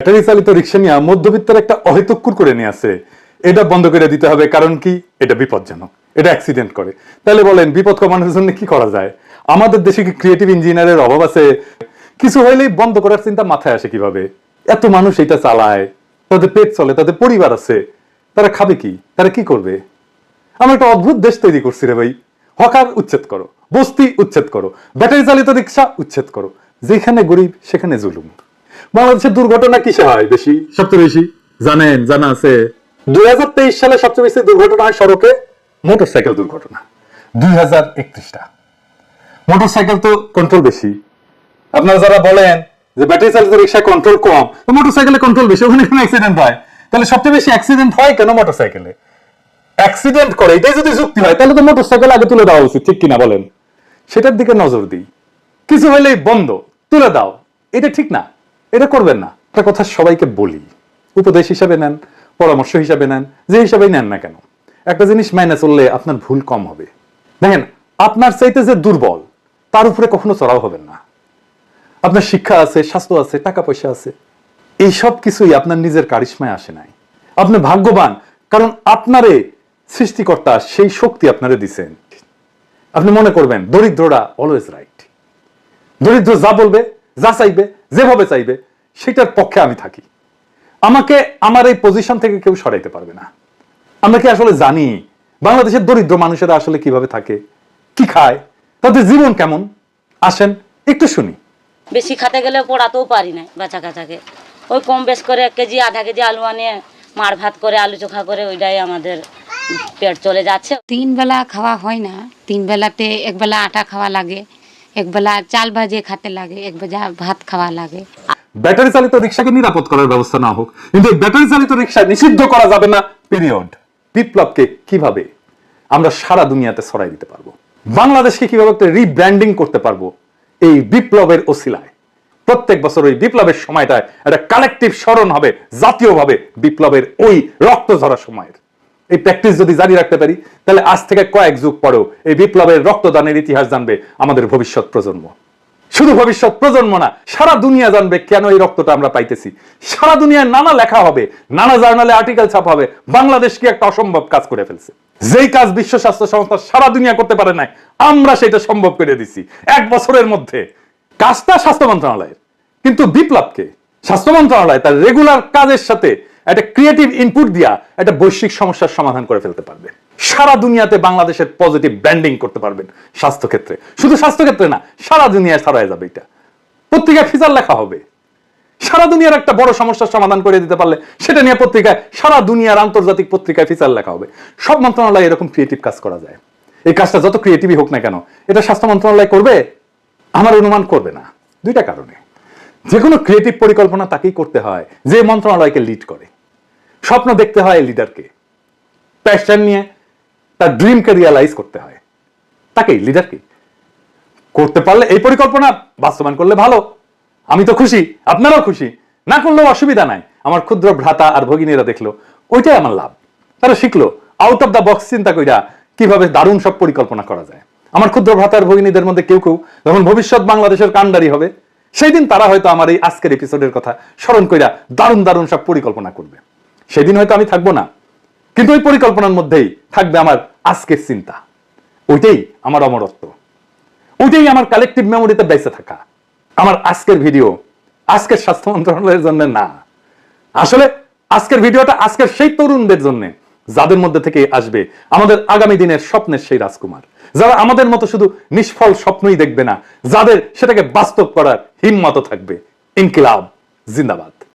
Battery চালিত রিক্সা নিয়ে মধ্যবিত্তের একটা অহেতুক্কুর করে নিয়ে আসে। এটা বন্ধ করে দিতে হবে, কারণ কি? এটা বিপজ্জনক। এটা অ্যাক্সিডেন্ট করে। তাহলে বলেন, বিপদ কমানোর জন্য কি করা যায়? আমাদের দেশে কি ক্রিয়েটিভ ইঞ্জিনিয়ারের অভাব আছে? কিছু হইলেই বন্ধ করার চিন্তা মাথায় আসে কীভাবে? এত মানুষ এটা চালায়, তাদের পেট চলে, তাদের পরিবার আছে। তারা খাবে কি? তারা কি করবে? আমরা একটা অদ্ভুত দেশ তৈরি করছি রে ভাই। হকার উচ্ছেদ করো, বস্তি উচ্ছেদ করো, ব্যাটারি চালিত রিক্সা উচ্ছেদ করো। যেখানে গরিব, সেখানে জুলুম। বাংলাদেশের দুর্ঘটনা কিসে হয় বেশি? সবচেয়ে বেশি? জানেন, জানা আছে। দুই হাজার তেইশ সালে সবচেয়ে বেশি দুর্ঘটনা হয় সড়কে? মোটরসাইকেল দুর্ঘটনা। দুই হাজার একত্রিশটা। মোটরসাইকেল তো কন্ট্রোল বেশি। আপনারা যারা বলেন যে ব্যাটারি চালিত রিক্সা কন্ট্রোল কম, তো মোটরসাইকেলে কন্ট্রোল বেশি, ওখানে কোনো অ্যাক্সিডেন্ট হয়। তাহলে সবচেয়ে বেশি অ্যাক্সিডেন্ট হয় কেন মোটরসাইকেলে? অ্যাক্সিডেন্ট করে, এটাই যদি যুক্তি হয়, তাহলে তো মোটরসাইকেল আগে তুলে দেওয়া উচিত, ঠিক কিনা বলেন? সেটার দিকে নজর দিই। কিছু হলেই বন্ধ, তুলে দাও। এটা ঠিক না। এটা করবেন না। একটা কথা সবাইকে বলি। উপদেশ হিসাবে নেন, পরামর্শ হিসাবে নেন, যে হিসাবেই নেন না কেন। একটা জিনিস মাইনে চললে আপনার ভুল কম হবে। দেখেন, আপনার চাইতে যে দুর্বল, তার উপরে কখনো চড়াও হবেন না। আপনার শিক্ষা আছে, স্বাস্থ্য আছে, টাকা পয়সা আছে। এই সব কিছুই আপনার নিজের কারিশ্মায় আসে নাই। আপনি ভাগ্যবান, কারণ আপনারে সৃষ্টিকর্তা সেই শক্তি আপনারে দিছেন। আপনি মনে করবেন, দরিদ্ররা অলওয়েজ রাইট দরিদ্র যা বলবে যা চাইবে যেভাবে চাইবে সেটার পক্ষে আমি থাকি। আমাকে আমার এই পজিশন থেকে কেউ সরাইতে পারবে না। আমরা কি আসলে জানি বাংলাদেশের দরিদ্র মানুষেরা আসলে কীভাবে থাকে কি খায় তাদের জীবন কেমন? আসেন একটু শুনি। বেশি খেতে গেলে পড়াতেও পারি না বাচ্চা কাচ্চাকে ওই কম বেশ করে এক কেজি আধা কেজি আলু আনিয়ে মার ভাত করে আলু চোখা করে ওইটাই আমাদের পেট চলে যাচ্ছে। তিন বেলা খাওয়া হয় না। তিন বেলাতে এক বেলা আটা খাওয়া লাগে। চাল ভাজে খেতে লাগে, এক বেলা ভাত খাওয়া লাগে। ব্যাটারি চালিত রিক্সাকে নিরাপদ করার ব্যবস্থা না হোক, কিন্তু ব্যাটারি চালিত রিক্সা নিষিদ্ধ করা যাবে না পিরিয়ড বিপ্লবকে কীভাবে আমরা সারা দুনিয়াতে ছড়াই দিতে পারব? বাংলাদেশকে কীভাবে একটা রিব্র্যান্ডিং করতে পারব? এই বিপ্লবের ওসিলায়। প্রত্যেক বছর ওই বিপ্লবের সময়টায় একটা কালেকটিভ স্মরণ হবে, জাতীয়ভাবে বিপ্লবের ওই রক্ত ঝরা সময়ের। এই প্র্যাকটিস যদি জারি রাখতে পারি, তাহলে আজ থেকে কয়েক যুগ পরেও এই বিপ্লবের রক্তদানের ইতিহাস জানবে আমাদের ভবিষ্যৎ প্রজন্ম। শুধু ভবিষ্যৎ প্রজন্ম না, সারা দুনিয়া জানবে কেন এই রক্তটা আমরা পাইতেছি। সারা দুনিয়ায় নানা লেখা হবে, নানা জার্নালে আর্টিকেল ছাপা হবে, বাংলাদেশ কি একটা অসম্ভব কাজ করে ফেলছে। যেই কাজ বিশ্ব স্বাস্থ্য সংস্থা সারা দুনিয়া করতে পারে নাই, আমরা সেটা সম্ভব করে দিছি, এক বছরের মধ্যে। কাজটা স্বাস্থ্য মন্ত্রণালয়ের। কিন্তু বিপ্লবকে, স্বাস্থ্য মন্ত্রণালয় তার রেগুলার কাজের সাথে একটা ক্রিয়েটিভ ইনপুট দিয়া একটা বৈশ্বিক সমস্যার সমাধান করে ফেলতে পারবে। সারা দুনিয়াতে বাংলাদেশের পজিটিভ ব্র্যান্ডিং করতে পারবেন স্বাস্থ্য ক্ষেত্রে শুধু স্বাস্থ্য ক্ষেত্রে না, সারা দুনিয়ায় ছড়ায় যাবে এটা। পত্রিকায় ফিচার লেখা হবে। সারা দুনিয়ার একটা বড় সমস্যার সমাধান করে দিতে পারলে সেটা নিয়ে পত্রিকায়, সারা দুনিয়ার আন্তর্জাতিক পত্রিকায় ফিচার লেখা হবে। সব মন্ত্রণালয়ে এরকম ক্রিয়েটিভ কাজ করা যায়। এই কাজটা যত ক্রিয়েটিভই হোক না কেন, এটা স্বাস্থ্য মন্ত্রণালয় করবে? আমার অনুমান করবে না। দুইটা কারণে। যে কোনো ক্রিয়েটিভ পরিকল্পনা তাকেই করতে হয়, যে মন্ত্রণালয়কে লিড করে। স্বপ্ন দেখতে হয় লিডারকে। প্যাশন নিয়ে তার ড্রিমকে রিয়ালাইজ করতে হয়। তাকেই, লিডারকে। করতে পারলে এই পরিকল্পনা বাস্তবায়ন করলে ভালো। আমি তো খুশি, আপনারাও খুশি। না করলেও অসুবিধা নাই। আমার ক্ষুদ্র ভ্রাতা আর ভগিনীরা দেখল, ওইটাই আমার লাভ। তারা শিখলো আউট অফ দ্য বক্স চিন্তা কইরা কীভাবে দারুণ সব পরিকল্পনা করা যায়। আমার ক্ষুদ্র ভ্রাতার ভগিনীদের মধ্যে কেউ কেউ, যখন ভবিষ্যৎ বাংলাদেশের কান্ডারি হবে, সেই দিন তারা হয়তো আমার এই আজকের এপিসোডের কথা স্মরণ কইরা দারুণ দারুণ সব পরিকল্পনা করবে। সেদিন হয়তো আমি থাকব না। কিন্তু ওই পরিকল্পনার মধ্যেই থাকবে আমার আজকের চিন্তা। ওইটাই আমার অমরত্ব। ওইটাই আমার কালেকটিভ মেমোরিতে বেঁচে থাকা। আমার আজকের ভিডিও আজকের স্বাস্থ্য মন্ত্রণালয়ের জন্য না। আসলে আজকের ভিডিওটা আজকের সেই তরুণদের জন্য যাদের মধ্যে থেকে আসবে আমাদের আগামী দিনের স্বপ্নের সেই রাজকুমার। যারা আমাদের মতো শুধু নিষ্ফল স্বপ্নই দেখবে না, যাদের সেটাকে বাস্তব করার হিম্মত থাকবে। ইনকিলাব, জিন্দাবাদ।